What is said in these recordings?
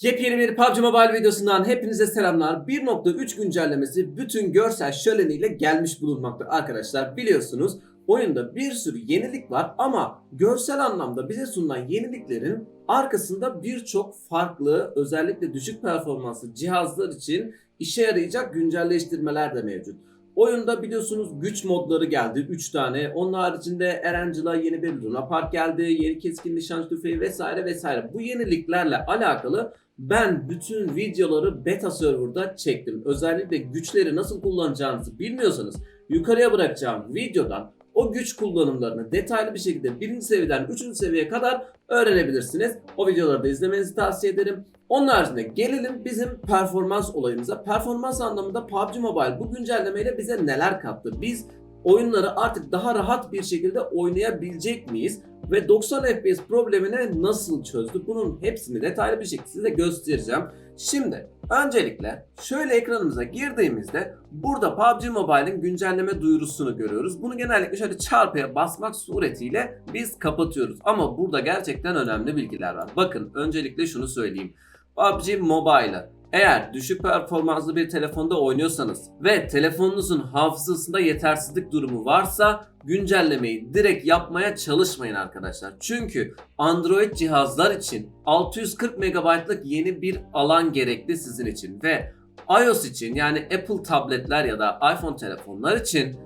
Yepyeni bir PUBG Mobile videosundan hepinize selamlar. 1.3 güncellemesi bütün görsel şöleniyle gelmiş bulunmakta arkadaşlar. Biliyorsunuz oyunda bir sürü yenilik var ama görsel anlamda bize sunulan yeniliklerin arkasında birçok farklı özellikle düşük performanslı cihazlar için işe yarayacak güncelleştirmeler de mevcut. Oyunda biliyorsunuz güç modları geldi 3 tane. Onun haricinde Erencil'a yeni bir Luna Park geldi. Yeni keskin nişan tüfeği vesaire vesaire. Bu yeniliklerle alakalı ben bütün videoları beta serverda çektim. Özellikle güçleri nasıl kullanacağınızı bilmiyorsanız yukarıya bırakacağım videodan o güç kullanımlarını detaylı bir şekilde birinci seviyeden üçüncü seviyeye kadar öğrenebilirsiniz. O videoları da izlemenizi tavsiye ederim. Onun haricinde gelelim bizim performans olayımıza. Performans anlamında PUBG Mobile bu güncellemeyle bize neler kattı? Biz oyunları artık daha rahat bir şekilde oynayabilecek miyiz? Ve 90 FPS problemine nasıl çözdü? Bunun hepsini detaylı bir şekilde size göstereceğim. Şimdi öncelikle şöyle ekranımıza girdiğimizde burada PUBG Mobile'in güncelleme duyurusunu görüyoruz. Bunu genellikle şöyle çarpıya basmak suretiyle biz kapatıyoruz. Ama burada gerçekten önemli bilgiler var. Bakın öncelikle şunu söyleyeyim. PUBG Mobile'ı eğer düşük performanslı bir telefonda oynuyorsanız ve telefonunuzun hafızasında yetersizlik durumu varsa güncellemeyi direkt yapmaya çalışmayın arkadaşlar. Çünkü Android cihazlar için 640 MB'lık yeni bir alan gerekli sizin için ve iOS için yani Apple tabletler ya da iPhone telefonlar için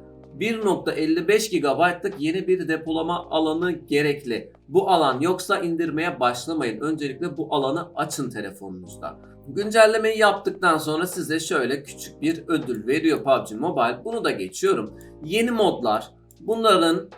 1.55 GB'lık yeni bir depolama alanı gerekli. Bu alan yoksa indirmeye başlamayın. Öncelikle bu alanı açın telefonunuzda. Güncellemeyi yaptıktan sonra size şöyle küçük bir ödül veriyor PUBG Mobile. Bunu da geçiyorum. Yeni modlar. Bunların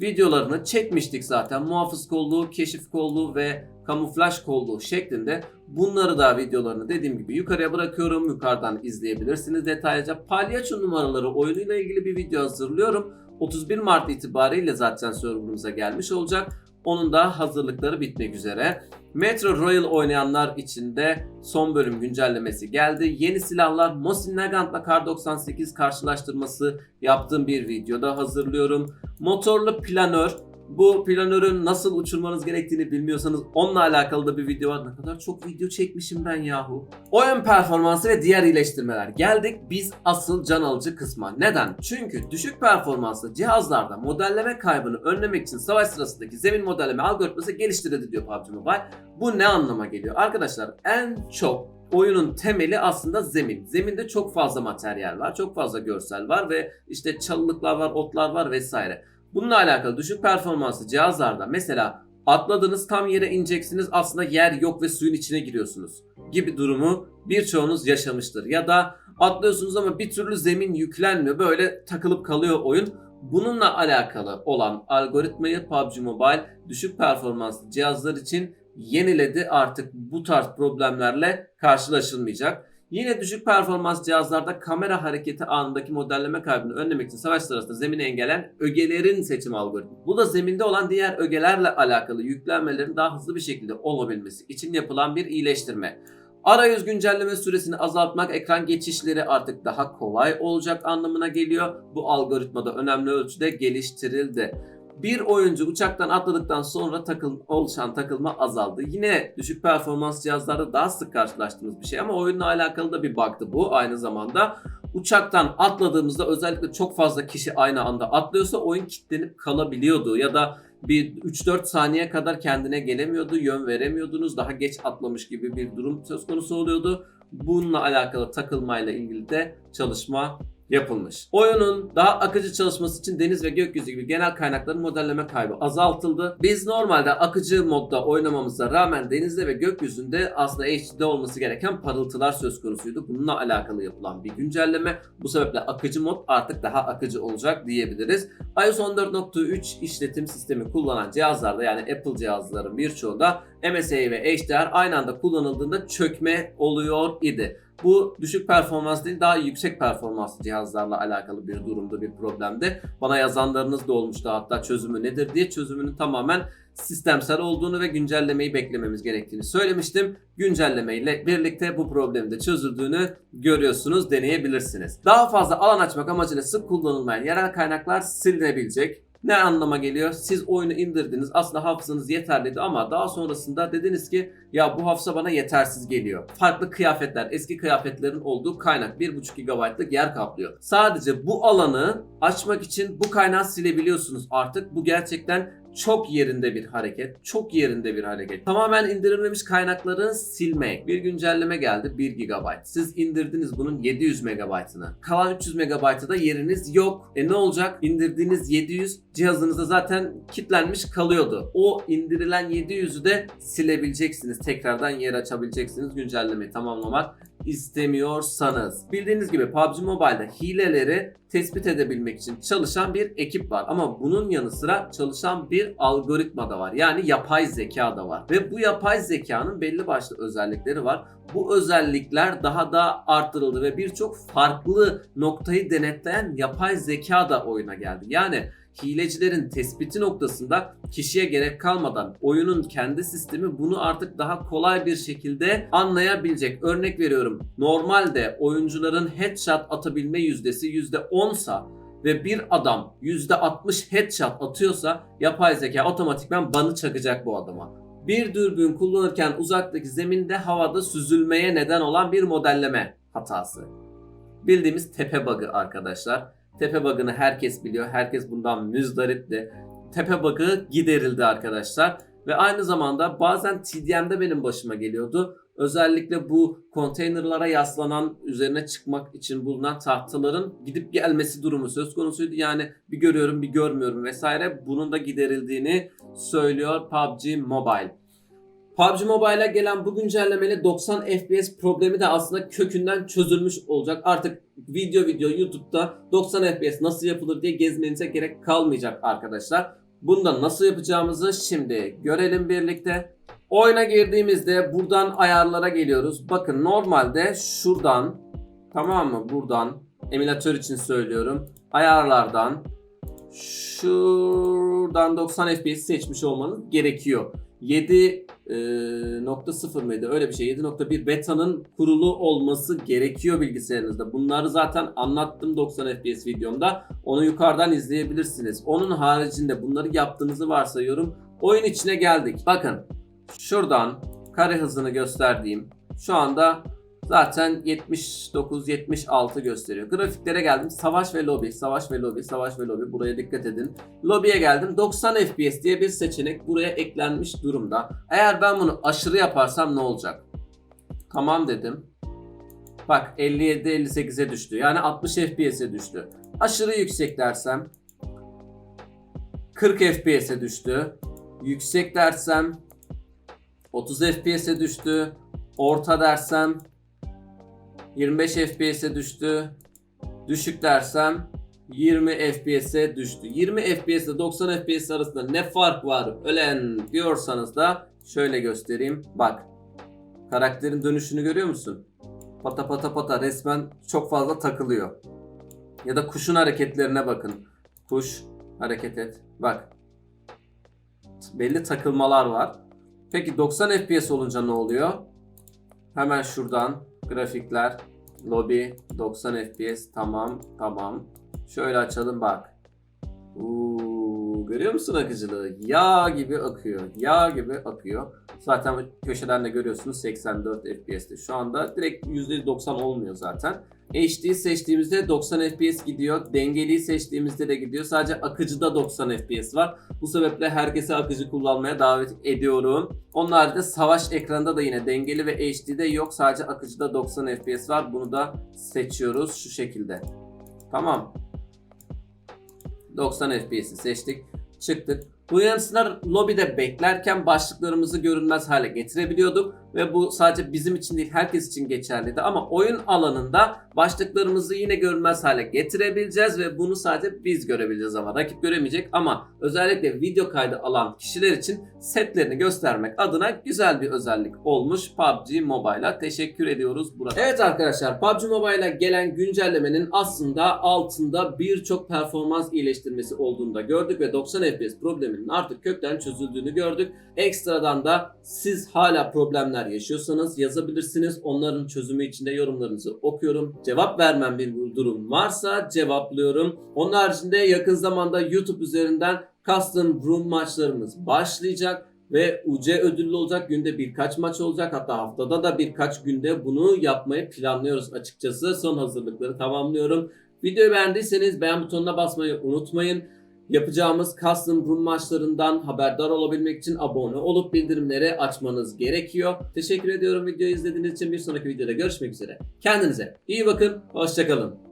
videolarını çekmiştik zaten. Muhafız kolluğu, keşif kolluğu ve kamuflaj kolluğu şeklinde. Bunları da videolarını dediğim gibi yukarıya bırakıyorum. Yukarıdan izleyebilirsiniz detaylıca. Palyaço numaraları oyunuyla ilgili bir video hazırlıyorum. 31 Mart itibariyle zaten serverımıza gelmiş olacak. Onun da hazırlıkları bitmek üzere. Metro Royal oynayanlar için de son bölüm güncellemesi geldi. Yeni silahlar Mosin Nagant'la Kar 98 karşılaştırması yaptığım bir videoda hazırlıyorum. Motorlu planör bu planörün nasıl uçurmanız gerektiğini bilmiyorsanız onunla alakalı da bir video var. Ne kadar çok video çekmişim ben yahu. Oyun performansı ve diğer iyileştirmeler. Geldik biz asıl can alıcı kısma. Neden? Çünkü düşük performanslı cihazlarda modelleme kaybını önlemek için savaş sırasındaki zemin modelleme algoritması geliştirildi diyor PUBG Mobile. Bu ne anlama geliyor? Arkadaşlar en çok oyunun temeli aslında zemin. Zeminde çok fazla materyal var, çok fazla görsel var ve işte çalılıklar var, otlar var vesaire. Bununla alakalı düşük performanslı cihazlarda mesela atladınız tam yere ineceksiniz aslında yer yok ve suyun içine giriyorsunuz gibi durumu birçoğunuz yaşamıştır. Ya da atlıyorsunuz ama bir türlü zemin yüklenmiyor böyle takılıp kalıyor oyun. Bununla alakalı olan algoritmayı PUBG Mobile düşük performanslı cihazlar için yeniledi. Artık bu tarz problemlerle karşılaşılmayacak. Yine düşük performans cihazlarda kamera hareketi anındaki modelleme kaybını önlemek için savaş sırasında zemini engelleyen ögelerin seçim algoritması. Bu da zeminde olan diğer ögelerle alakalı yüklenmelerin daha hızlı bir şekilde olabilmesi için yapılan bir iyileştirme. Arayüz güncelleme süresini azaltmak, ekran geçişleri artık daha kolay olacak anlamına geliyor. Bu algoritmada önemli ölçüde geliştirildi. Bir oyuncu uçaktan atladıktan sonra takıl, oluşan takılma azaldı. Yine düşük performans cihazlarda daha sık karşılaştığımız bir şey ama oyunla alakalı da bir bug'tı bu aynı zamanda. Uçaktan atladığımızda özellikle çok fazla kişi aynı anda atlıyorsa oyun kilitlenip kalabiliyordu ya da bir 3-4 saniye kadar kendine gelemiyordu, yön veremiyordunuz, daha geç atlamış gibi bir durum söz konusu oluyordu. Bununla alakalı takılmayla ilgili de çalışma yapılmış. Oyunun daha akıcı çalışması için deniz ve gökyüzü gibi genel kaynakların modelleme kaybı azaltıldı. Biz normalde akıcı modda oynamamıza rağmen denizde ve gökyüzünde aslında HD'de olması gereken parıltılar söz konusuydu. Bununla alakalı yapılan bir güncelleme. Bu sebeple akıcı mod artık daha akıcı olacak diyebiliriz. iOS 14.3 işletim sistemi kullanan cihazlarda yani Apple cihazların birçoğunda MSI ve HDR aynı anda kullanıldığında çökme oluyor idi. Bu düşük performans değil daha yüksek performanslı cihazlarla alakalı bir durumda bir problemde. Bana yazanlarınız da olmuştu hatta çözümü nedir diye çözümünün tamamen sistemsel olduğunu ve güncellemeyi beklememiz gerektiğini söylemiştim. Güncellemeyle birlikte bu problemin de çözüldüğünü görüyorsunuz, deneyebilirsiniz. Daha fazla alan açmak amacıyla sık kullanılmayan yerel kaynaklar silinebilecek. Ne anlama geliyor? Siz oyunu indirdiniz. Aslında hafızanız yeterliydi ama daha sonrasında dediniz ki ya bu hafıza bana yetersiz geliyor. Farklı kıyafetler, eski kıyafetlerin olduğu kaynak 1.5 GB'lık yer kaplıyor. Sadece bu alanı açmak için bu kaynağı silebiliyorsunuz artık. Bu gerçekten çok yerinde bir hareket. Çok yerinde bir hareket. Tamamen indirilmemiş kaynakları silmek. Bir güncelleme geldi 1 GB. Siz indirdiniz bunun 700 MB'ını. Kalan 300 MB'da yeriniz yok. E ne olacak? İndirdiğiniz 700 cihazınızda zaten kilitlenmiş kalıyordu. O indirilen 700'ü de silebileceksiniz. Tekrardan yer açabileceksiniz güncellemeyi tamamlamak istemiyorsanız. Bildiğiniz gibi PUBG Mobile'da hileleri tespit edebilmek için çalışan bir ekip var. Ama bunun yanı sıra çalışan bir algoritma da var. Yani yapay zeka da var. Ve bu yapay zekanın belli başlı özellikleri var. Bu özellikler daha da arttırıldı ve birçok farklı noktayı denetleyen yapay zeka da oyuna geldi. Yani hilecilerin tespiti noktasında kişiye gerek kalmadan oyunun kendi sistemi bunu artık daha kolay bir şekilde anlayabilecek. Örnek veriyorum. Normalde oyuncuların headshot atabilme yüzdesi %10 sa ve bir adam %60 headshot atıyorsa yapay zeka otomatikman banı çakacak bu adama. Bir dürbün kullanırken uzaktaki zeminde havada süzülmeye neden olan bir modelleme hatası. Bildiğimiz tepe bug'ı arkadaşlar. Tepe bug'ını herkes biliyor. Herkes bundan müzdaripti. Tepe bug'ı giderildi arkadaşlar. Ve aynı zamanda bazen TDM'de benim başıma geliyordu. Özellikle bu konteynerlara yaslanan, üzerine çıkmak için bulunan tahtaların gidip gelmesi durumu söz konusuydu. Yani bir görüyorum bir görmüyorum vesaire. Bunun da giderildiğini söylüyor PUBG Mobile. PUBG Mobile'a gelen bu güncellemeyle 90 FPS problemi de aslında kökünden çözülmüş olacak. Artık video video YouTube'da 90 FPS nasıl yapılır diye gezmenize gerek kalmayacak arkadaşlar. Bunda nasıl yapacağımızı şimdi görelim birlikte. Oyuna girdiğimizde buradan ayarlara geliyoruz. Bakın normalde şuradan tamam mı buradan emülatör için söylüyorum. Ayarlardan şuradan 90 FPS seçmiş olmanız gerekiyor. 7.0 mıydı? Öyle bir şey. 7.1 beta'nın kurulu olması gerekiyor bilgisayarınızda. Bunları zaten anlattım 90 FPS videomda. Onu yukarıdan izleyebilirsiniz. Onun haricinde bunları yaptığınızı varsayıyorum. Oyun içine geldik. Bakın şuradan kare hızını gösterdiğim şu anda zaten 79-76 gösteriyor. Grafiklere geldim. Savaş ve lobi, savaş ve lobi, savaş ve lobi. Buraya dikkat edin. Lobiye geldim. 90 FPS diye bir seçenek buraya eklenmiş durumda. Eğer ben bunu aşırı yaparsam ne olacak? Tamam dedim. Bak 57-58'e düştü. Yani 60 FPS'e düştü. Aşırı yüksek dersem 40 FPS'e düştü. Yüksek dersem 30 FPS'e düştü. Orta dersem 25 FPS'e düştü. Düşük dersem 20 FPS'e düştü. 20 FPS ile 90 FPS arasında ne fark var ölen diyorsanız da şöyle göstereyim. Bak. Karakterin dönüşünü görüyor musun? Pata pata pata resmen çok fazla takılıyor. Ya da kuşun hareketlerine bakın. Kuş hareket et. Bak. Belli takılmalar var. Peki 90 FPS olunca ne oluyor? Hemen şuradan grafikler, lobby 90 FPS tamam tamam. Şöyle açalım bak. Uuu, görüyor musun akıcılığı? Yağ gibi akıyor. Yağ gibi akıyor. Zaten köşeden de görüyorsunuz 84 FPS'te. Şu anda direkt %90 olmuyor zaten. HD seçtiğimizde 90 FPS gidiyor. Dengeliyi seçtiğimizde de gidiyor. Sadece akıcıda 90 FPS var. Bu sebeple herkese akıcı kullanmaya davet ediyorum. Onun haricinde savaş ekranında da yine dengeli ve HD'de yok. Sadece akıcıda 90 FPS var. Bunu da seçiyoruz şu şekilde. Tamam. 90 FPS'i seçtik. Çıktık. Bu yanı sıra lobide beklerken başlıklarımızı görünmez hale getirebiliyorduk ve bu sadece bizim için değil herkes için geçerliydi. Ama oyun alanında başlıklarımızı yine görünmez hale getirebileceğiz ve bunu sadece biz görebileceğiz ama rakip göremeyecek. Ama özellikle video kaydı alan kişiler için setlerini göstermek adına güzel bir özellik olmuş PUBG Mobile'a. Teşekkür ediyoruz burada. Evet arkadaşlar PUBG Mobile'a gelen güncellemenin aslında altında birçok performans iyileştirmesi olduğunu da gördük ve 90 FPS probleminin artık kökten çözüldüğünü gördük. Ekstradan da siz hala problemler yaşıyorsanız yazabilirsiniz. Onların çözümü için de yorumlarınızı okuyorum. Cevap vermem bir durum varsa cevaplıyorum. Onun haricinde yakın zamanda YouTube üzerinden custom room maçlarımız başlayacak ve UC ödüllü olacak. Günde birkaç maç olacak. Hatta haftada da birkaç günde bunu yapmayı planlıyoruz açıkçası. Son hazırlıkları tamamlıyorum. Videoyu beğendiyseniz beğen butonuna basmayı unutmayın. Yapacağımız custom room maçlarından haberdar olabilmek için abone olup bildirimleri açmanız gerekiyor. Teşekkür ediyorum videoyu izlediğiniz için. Bir sonraki videoda görüşmek üzere. Kendinize iyi bakın. Hoşçakalın.